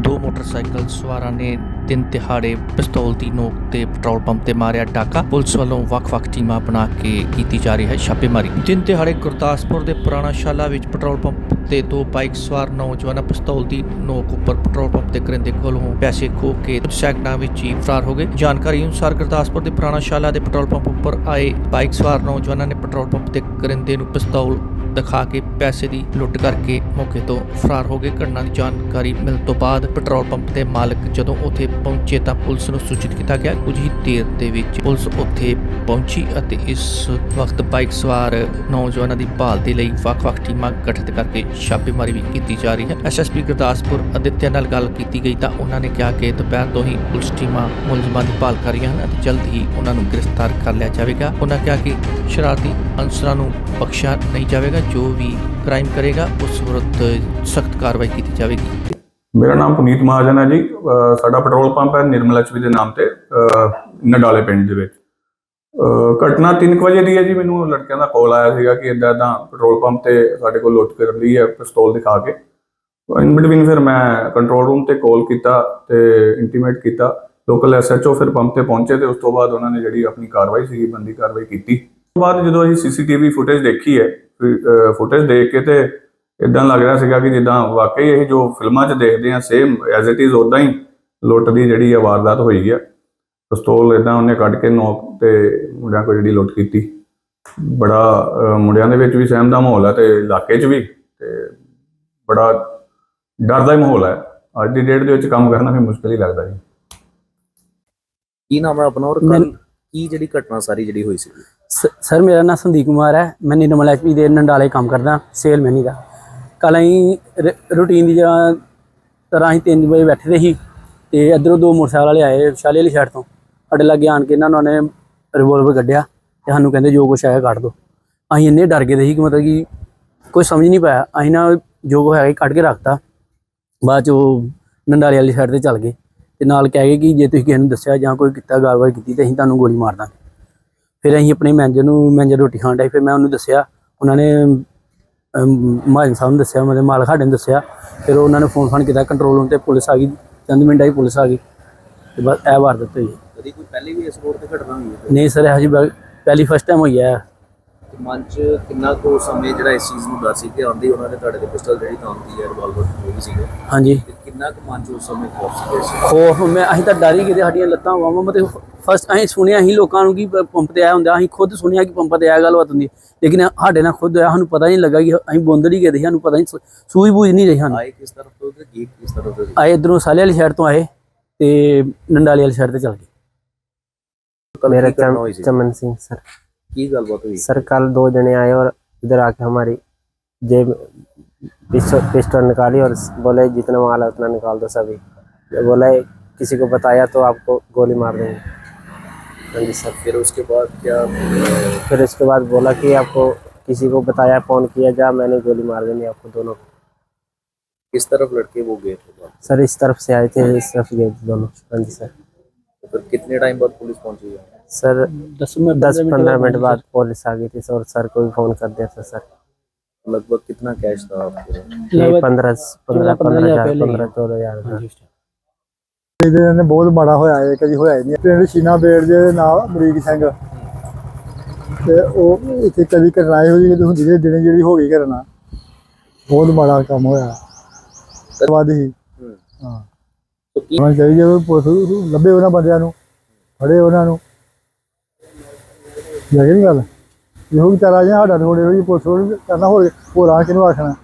ਦੋ ਮੋਟਰਸਾਈਕਲ ਸਵਾਰਾਂ ਨੇ ਦਿਨ ਦਿਹਾੜੇ ਪਿਸਤੌਲ ਦੀ ਨੋਕ ਤੇ ਪੈਟਰੋਲ ਪੰਪ ਤੇ ਮਾਰਿਆ ਡਾਕਾ। ਪੁਲਿਸ ਵੱਲੋਂ ਵੱਖ-ਵੱਖ ਟੀਮਾਂ ਬਣਾ ਕੇ ਕੀਤੀ ਜਾ ਰਹੀ ਹੈ ਛਾਪੇਮਾਰੀ। ਦਿਨ ਦਿਹਾੜੇ ਗੁਰਦਾਸਪੁਰ ਦੇ ਪੁਰਾਣਾ ਸ਼ਾਲਾ ਵਿੱਚ ਪੈਟਰੋਲ ਪੰਪ ਤੇ ਦੋ ਬਾਈਕ ਸਵਾਰ ਨੌਜਵਾਨਾਂ ਪਿਸਤੌਲ ਦੀ ਨੋਕ ਉੱਪਰ ਪੈਟਰੋਲ ਪੰਪ ਦੇ ਕਰਿੰਦੇ ਕੋਲੋਂ ਪੈਸੇ ਖੋਹ ਕੇ ਕੁਝ ਸੈਕਿੰਡਾਂ ਵਿੱਚ ਹੀ ਫਰਾਰ ਹੋ ਗਏ। ਜਾਣਕਾਰੀ ਅਨੁਸਾਰ ਗੁਰਦਾਸਪੁਰ ਦੇ ਪੁਰਾਣਾ ਸ਼ਾਲਾ ਦੇ ਪੈਟਰੋਲ ਪੰਪ ਉੱਪਰ ਆਏ ਬਾਈਕ ਸਵਾਰ ਨੌਜਵਾਨਾਂ ਨੇ ਪੈਟਰੋਲ ਪੰਪ ਦੇ ਕਰਿੰਦੇ ਨੂੰ ਪਿਸਤੌਲ ਦਿਖਾ ਕੇ ਪੈਸੇ ਦੀ ਲੁੱਟ ਕਰਕੇ ਮੌਕੇ ਤੋਂ ਫਰਾਰ ਹੋ ਗਏ। ਘਟਨਾ ਦੀ ਜਾਣਕਾਰੀ ਮਿਲਣ ਤੋਂ ਬਾਅਦ ਪੈਟਰੋਲ ਪੰਪ ਦੇ ਮਾਲਕ ਜਦੋਂ ਉੱਥੇ ਪਹੁੰਚੇ ਤਾਂ ਪੁਲਿਸ ਨੂੰ ਸੂਚਿਤ ਕੀਤਾ ਗਿਆ, ਕੁਝ ਹੀ ਦੇਰ ਦੇ ਵਿੱਚ ਪੁਲਿਸ ਉੱਥੇ ਪਹੁੰਚੀ ਅਤੇ ਇਸ ਵਕਤ ਬਾਈਕ ਸਵਾਰ ਨੌਜਵਾਨਾਂ ਦੀ ਭਾਲ ਦੇ ਲਈ ਵੱਖ-ਵੱਖ ਟੀਮਾਂ ਗਠਿਤ ਕਰਕੇ ਛਾਪੇਮਾਰੀ ਵੀ ਕੀਤੀ ਜਾ ਰਹੀ ਹੈ। ਐਸਐਸਪੀ ਗੁਰਦਾਸਪੁਰ ਅਦਿੱਤਿਆ ਨਾਲ ਗੱਲ ਕੀਤੀ ਗਈ ਤਾਂ ਉਹਨਾਂ ਨੇ ਕਿਹਾ ਕਿ ਦੁਪਹਿਰ ਤੋਂ ਹੀ ਪੁਲਿਸ ਟੀਮਾਂ ਮੁਲਜ਼ਮਾਂ ਦੀ ਭਾਲ ਕਰ ਰਹੀਆਂ ਹਨ ਅਤੇ ਜਲਦ ਹੀ ਉਹਨਾਂ ਨੂੰ ਗ੍ਰਿਫਤਾਰ ਕਰ ਲਿਆ ਜਾਵੇਗਾ। ਉਹਨਾਂ ਕਿਹਾ ਕਿ ਸ਼ਰਾਰਤੀ ਅਨਸਰਾਂ ਨੂੰ ਬਖਸ਼ਿਆ ਨਹੀਂ ਜਾਵੇਗਾ ਜੋ ਵੀ ਕ੍ਰਾਈਮ ਕਰੇਗਾ, ਉਸ ਵਿਰੁੱਧ ਸਖਤ ਕਾਰਵਾਈ ਕੀਤੀ ਜਾਵੇਗੀ। ਮੇਰਾ ਨਾਮ ਪੁਨੀਤ ਮਹਾਜਨ ਹੈ ਜੀ। ਸਾਡਾ ਪੈਟਰੋਲ ਪੰਪ ਹੈ ਨਿਰਮਲ ਐਚਪੀ ਦੇ ਨਾਮ ਤੇ ਨਡਾਲੇ ਪਿੰਡ ਦੇ ਵਿੱਚ। ਘਟਨਾ 3 ਵਜੇ ਦੀ ਹੈ ਜੀ। ਮੈਨੂੰ ਲੜਕਿਆਂ ਦਾ ਕਾਲ ਆਇਆ ਸੀਗਾ ਕਿ ਇਦਾਂ ਇਦਾਂ ਪੈਟਰੋਲ ਪੰਪ ਤੇ ਸਾਡੇ ਕੋਲ ਲੁੱਟ ਕਰ ਲਈ ਹੈ, ਪਿਸਤੌਲ ਦਿਖਾ ਕੇ। ਇਨ ਬਿਟਵੀਨ ਫਿਰ ਮੈਂ ਕੰਟਰੋਲ ਰੂਮ ਤੇ ਕਾਲ ਕੀਤਾ ਤੇ ਇੰਟੀਮੇਟ ਕੀਤਾ। ਲੋਕਲ ਐਸਐਚਓ ਫਿਰ ਪੰਪ ਤੇ ਪਹੁੰਚੇ ਤੇ ਉਸ ਤੋਂ ਬਾਅਦ ਉਹਨਾਂ ਨੇ ਜਿਹੜੀ ਆਪਣੀ ਕਾਰਵਾਈ ਸੀਗੀ, ਬੰਦੀ ਕਾਰਵਾਈ ਕੀਤੀ। ਉਸ ਤੋਂ ਬਾਅਦ ਜਦੋਂ ਅਸੀਂ ਸੀਸੀਟੀਵੀ ਫੁਟੇਜ ਦੇਖੀ ਹੈ ਫੁਟੇਜ ਦੇਖ ਕੇ ਤੇ ਇਦਾਂ ਲੱਗ ਰਿਹਾ ਸੀਗਾ ਕਿ ਜਿੱਦਾਂ ਵਾਕਈ ਇਹ ਜੋ ਫਿਲਮਾਂ 'ਚ ਦੇਖਦੇ ਆ ਸੇਮ ਐਜ਼ ਇਟ ਇਜ਼ ਉਦਾਂ ਹੀ ਲੁੱਟ ਦੀ ਜਿਹੜੀ ਆ ਵਾਰਦਾਤ ਹੋਈ ਹੈ ਪਿਸਤੌਲ ਇਦਾਂ ਉਹਨੇ ਕੱਢ ਕੇ ਨੋਕ ਤੇ ਮੁੰਡਿਆਂ ਕੋਲ ਜਿਹੜੀ ਲੁੱਟ ਕੀਤੀ। ਬੜਾ ਮੁੰਡਿਆਂ ਦੇ ਵਿੱਚ ਵੀ ਸਹਿਮ ਦਾ ਮਾਹੌਲ ਹੈ ਤੇ ਇਲਾਕੇ 'ਚ ਵੀ ਤੇ ਬੜਾ ਡਰ ਦਾ ਹੀ ਮਾਹੌਲ ਹੈ ਅੱਜ ਦੀ ਡੇਟ ਦੇ ਵਿੱਚ ਕੰਮ ਕਰਨਾ ਵੀ ਮੁਸ਼ਕਲ ਹੀ ਲੱਗਦਾ ਜੀ। ਕੀ ਨਾਮ ਹੈ ਆਪਣਾ ਔਰ ਕੀ ਜਿਹੜੀ ਘਟਨਾ ਸਾਰੀ ਜਿਹੜੀ ਹੋਈ ਸ- ਸਰ, ਮੇਰਾ ਨਾਮ ਸੰਦੀਪ ਕੁਮਾਰ ਹੈ। ਮੈਂ ਨਿਰਮਲ ਐਚਪੀ ਦੇ ਨੰਡਾਲੇ ਕੰਮ ਕਰਦਾ ਸੇਲ ਮੈਨੀ ਦਾ ਕੱਲ ਅਸੀਂ ਰੂਟੀਨ ਦੀ ਜਗ੍ਹਾ ਤਰ੍ਹਾਂ ਅਸੀਂ 3 ਵਜੇ ਬੈਠੇ ਦੇ ਸੀ ਤੇ ਇਧਰੋਂ ਦੋ ਮੋਟਰਸਾਈਕਲ ਵਾਲੇ ਆਏ ਸ਼ਾਲੇ ਵਾਲੀ ਸਾਈਡ ਤੋਂ। ਸਾਡੇ ਲੱਗੇ ਆਣ ਕੇ ਇਹਨਾਂ ਨੇ ਰਿਵੋਲਵਰ ਕੱਢਿਆ ਤੇ ਸਾਨੂੰ ਕਹਿੰਦੇ ਜੋ ਕੁਛ ਆਇਆ ਕੱਢ ਦੋ। ਅਸੀਂ ਇੰਨੇ ਡਰ ਗਏ ਦੇ ਸੀ ਕਿ ਮਤਲਬ ਕਿ ਕੋਈ ਸਮਝ ਨਹੀਂ ਪਾਇਆ। ਅਸੀਂ ਨਾ ਜੋ ਕੁਛ ਹੈਗਾ ਕੱਢ ਕੇ ਰੱਖਤਾ। ਬਾਅਦ ਚ ਉਹ ਨੰਡਾਲੇ ਵਾਲੀ ਸਾਈਡ ਤੇ ਚੱਲ ਗਏ ਤੇ ਨਾਲ ਕਹਿ ਗਏ ਕਿ ਜੇ ਤੁਸੀਂ ਕਿਸੇ ਨੂੰ ਦੱਸਿਆ ਜਾਂ ਕੋਈ ਕੀਤਾ ਗੱਲਬਾਤ ਕੀਤੀ ਤੇ ਅਸੀਂ ਤੁਹਾਨੂੰ ਗੋਲੀ ਮਾਰ ਦਾਂਗੇ। ਫਿਰ ਅਸੀਂ ਆਪਣੇ ਮੈਨੇਜਰ ਨੂੰ ਮੈਨੇਜਰ ਰੋਟੀ ਖਾਣ ਡਏ ਫਿਰ ਮੈਂ ਉਹਨੂੰ ਦੱਸਿਆ ਉਹਨਾਂ ਨੇ ਮਹਾਜਨ ਸਾਹਿਬ ਨੂੰ ਦੱਸਿਆ ਮੇਰੇ ਮਾਲਕ ਸਾਡੇ ਨੂੰ ਦੱਸਿਆ ਫਿਰ ਉਹਨਾਂ ਨੇ ਫੋਨ ਫਾਨ ਕੀਤਾ ਕੰਟਰੋਲ ਰੂਮ ਤੇ ਪੁਲਿਸ ਆ ਗਈ ਚੰਦ ਮਿੰਟਾਂ ਹੀ ਪੁਲਿਸ ਆ ਗਈ ਤੇ ਬਸ ਇਹ ਵਾਰਦਾਤ ਹੋਈ ਹੈ। ਕਦੀ ਕੋਈ ਪਹਿਲੇ ਵੀ ਇਸ ਰੋਡ ਤੇ ਘਟਨਾ ਹੋਈ ਹੈ ਨਹੀਂ ਸਰ ਹਜੇ ਬ- ਪਹਿਲੀ ਫਸਟ ਟਾਈਮ ਹੋਈ ਹੈ ਮਨ ਚ ਕਿੰਨਾ ਕੋ ਸਮੇਂ ਜਿਹੜਾ ਇਸ ਚੀਜ਼ ਨੂੰ ਡਰ ਸੀ ਕਿ ਆਂਦੀ ਉਹਨਾਂ ਨੇ ਤੁਹਾਡੇ ਤੇ ਪਿਸਟਲ ਜਿਹੜੀ ਤਾਂਦੀ ਹੈ ਰਿਵਾਲਵਰ ਉਹ ਵੀ ਸੀਗਾ? ਹਾਂਜੀ। ਤੇ ਕਿੰਨਾ ਕੁ ਮਨ ਚ ਉਸ ਸਮੇਂ ਖੌਫ ਸੀ ਖੋਫ ਮੈਂ ਅਸੀਂ ਤਾਂ ਡਰ ਹੀ ਗਏ ਸਾਡੀਆਂ ਲੱਤਾਂ ਵਾਵਾਂ ਮਤੇ ਫਸਟ ਅਸੀਂ ਸੁਣਿਆ ਅਸੀਂ ਲੋਕਾਂ ਨੂੰ ਕਿ ਪੰਪ ਤੇ ਆਇਆ ਹੁੰਦਾ ਅਸੀਂ ਖੁਦ ਸੁਣਿਆ ਕਿ ਪੰਪ ਤੇ ਆਇਆ ਗੱਲਬਾਤ ਹੁੰਦੀ। ਹੈ। ਲੇਕਿਨ ਸਾਡੇ ਨਾਲ ਖੁਦ ਹੋਇਆ ਸਾਨੂੰ ਪਤਾ ਨਹੀਂ ਲੱਗਾ ਕਿ ਅਸੀਂ ਬੋਂਦਲ ਹੀ ਗਏ ਸੀ ਸਾਨੂੰ ਪਤਾ ਨਹੀਂ ਸੂਝ ਬੂਝ ਨਹੀਂ ਰਹੀ ਸਾਨੂੰ। ਆਏ ਕਿਸ ਤਰਫ ਤੋਂ ਤੇ ਗੇਟ ਕਿਸ ਤਰਫ ਤੋਂ? ਆਏ ਇਧਰੋਂ ਸਾਲੇ ਵਾਲੀ ਸਾਈਡ ਤੋਂ ਆਏ ਤੇ ਨੰਡਾਲੇ ਵਾਲੀ ਸਾਈਡ ਤੇ ਚੱਲ ਗਏ। ਕੱਲ੍ਹ मेरा ਕੀ ਘਟਨਾ सर कल दो जने आए और इधर आके हमारी जेब पिस्टल निकाली और बोले जितना माल है उतना निकाल दो सभी। बोले किसी को बताया तो आपको गोली मार देंगे। हाँ जी सर। फिर उसके बाद क्या फिर उसके बाद बोला कि आपको किसी को बताया फ़ोन किया जा मैंने गोली मार देनी आपको दोनों को। किस तरफ़ लड़के वो गए थे? सर इस तरफ़ से आए थे इस तरफ़ गए थे दोनों। हाँ जी सर। तो फिर कितने टाइम बाद पुलिस पहुँची? है सर 10 मिनट दस पंद्रह मिनट बाद पुलिस आ गई थी सर सर को भी फ़ोन कर दिया था सर लगभग कितना कैश था आपके यही पंद्रह पंद्रह पंद्रह हज़ार हजार रुपये पंद्रह चौदह हजार था। ਇਹਦੇ ਨੇ ਬਹੁਤ ਮਾੜਾ ਹੋਇਆ ਇਹ ਕਦੀ ਹੋਇਆ ਹੀ ਨਹੀਂ ਪਿੰਡ ਸ਼ੀਨਾ ਬੇੜ ਦੇ ਨਾਲ ਅਮਰੀਕ ਸਿੰਘ ਤੇ ਉਹ ਇੱਥੇ ਕਦੀ ਘਟਨਾ ਇਹੋ ਜਿਹੀ ਹੁੰਦੀ ਜਿਹੜੀ ਦਿਨੇ ਜਿਹੜੀ ਹੋ ਗਈ ਘਟਨਾ ਬਹੁਤ ਮਾੜਾ ਕੰਮ ਹੋਇਆ ਵਾਦੀ ਹੀ ਹਾਂ तो की ਹੁਣ ਚਾਹੀਏ ਵੀ ਪੁਲਿਸ ਲੱਭੇ ਉਹਨਾਂ ਬੰਦਿਆਂ ਨੂੰ ਫੜੇ ਉਹਨਾਂ ਨੂੰ ਲੱਗੇ ਨਹੀਂ ਗੱਲ। ਇਹੋ ਵਿਚਾਰਾ ਜਿਹਾ ਸਾਡਾ ਥੋੜੇ ਹੋਈ ਪੁਲਿਸ ਨੂੰ ਕਰਨਾ ਹੋਰ ਹੋਰ ਆ ਕਿਹਨੂੰ ਆਖਣਾ।